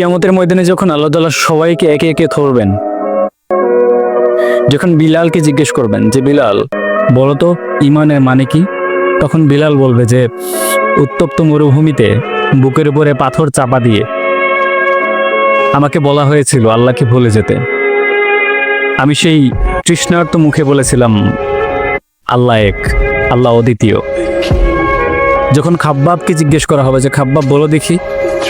কিয়ামতের ময়দানে যখন আল্লাহ তাআলা সবাইকে একে একে ধরবেন, যখন বিলালকে জিজ্ঞেস করবেন যে, বিলাল বলো তো ইমানের মানে কি? তখন বিলাল বলবে যে, উত্তপ্ত মরুভূমিতে বুকের উপরে পাথর চাপা দিয়ে আমাকে বলা হয়েছিল আল্লাহকে ভুলে যেতে। আমি সেই তৃষ্ণার্ত মুখে বলেছিলাম, আল্লাহ এক, আল্লাহ অদ্বিতীয়। যখন খাব্বাবকে জিজ্ঞেস করা হবে যে, খাব্বাব, বলো দেখি।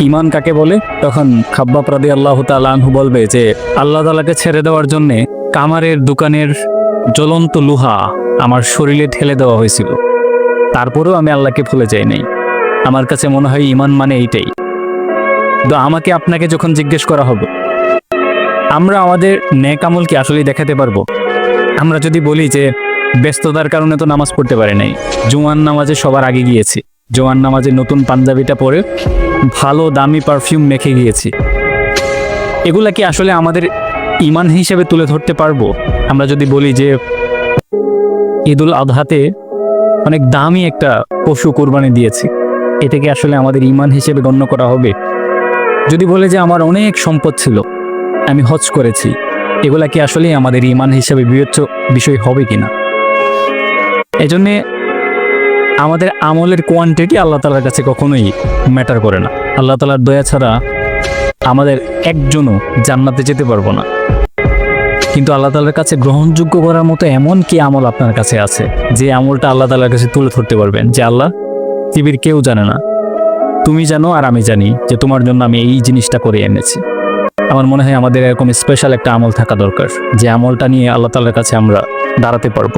ইমান কাকে বলে? তখন খাব্বাব রাদি আল্লাহ আনহু বলবে যে, আল্লাহ তালাকে ছেড়ে দেওয়ার জন্যে কামারের দোকানের জ্বলন্ত লোহা আমার শরীরে ঠেলে দেওয়া হয়েছিল। তারপরেও আমি আল্লাহকে ভুলে যাই নাই। আমার কাছে মনে হয় ইমান মানে এইটাই। তো আমাকে আপনাকে যখন জিজ্ঞেস করা হবে, আমরা আমাদের ন্যাক আমল কি আসলেই দেখাতে পারব? আমরা যদি বলি যে, ব্যস্ততার কারণে তো নামাজ পড়তে পারে নাই জোয়ান নামাজে সবার আগে গিয়েছি জোয়ান নামাজে নতুন পাঞ্জাবিটা পরে ভালো, দামি পারফিউম মেখে গিয়েছি। এগুলা কি আসলে আমাদের ইমান হিসেবে তুলে ধরতে পারব? আমরা যদি বলি যে, ঈদুল আজহাতে অনেক দামি একটা পশু কোরবানি দিয়েছি। এটাকে আসলে আমাদের ইমান হিসেবে গণ্য করা হবে? যদি বলে যে আমার অনেক সম্পদ ছিল, আমি হজ করেছি, এগুলা কি আসলে আমাদের ইমান হিসেবে বিবেচ্য বিষয় হবে কিনা? এজন্যে আমাদের আমলের কোয়ান্টিটি আল্লাহ তালার কাছে কখনোই ম্যাটার করে না। আল্লাহ তালার দয়া ছাড়া আমাদের একজনও জান্নাতে যেতে পারব না। কিন্তু আল্লাহ তালার কাছে গ্রহণযোগ্য করার মতো এমন কি আমল আপনার কাছে আছে, যে আমলটা আল্লাহ তালার কাছে তুলে ধরতে পারবেন, যে আল্লাহ, পৃথিবীর কেউ জানে না। তুমি জানো আর আমি জানি যে তোমার জন্য আমি এই জিনিসটা করে এনেছি। আমার মনে হয় আমাদের এরকম স্পেশাল একটা আমল থাকা দরকার, যে আমলটা নিয়ে আল্লাহ তালার কাছে আমরা দাঁড়াতে পারব।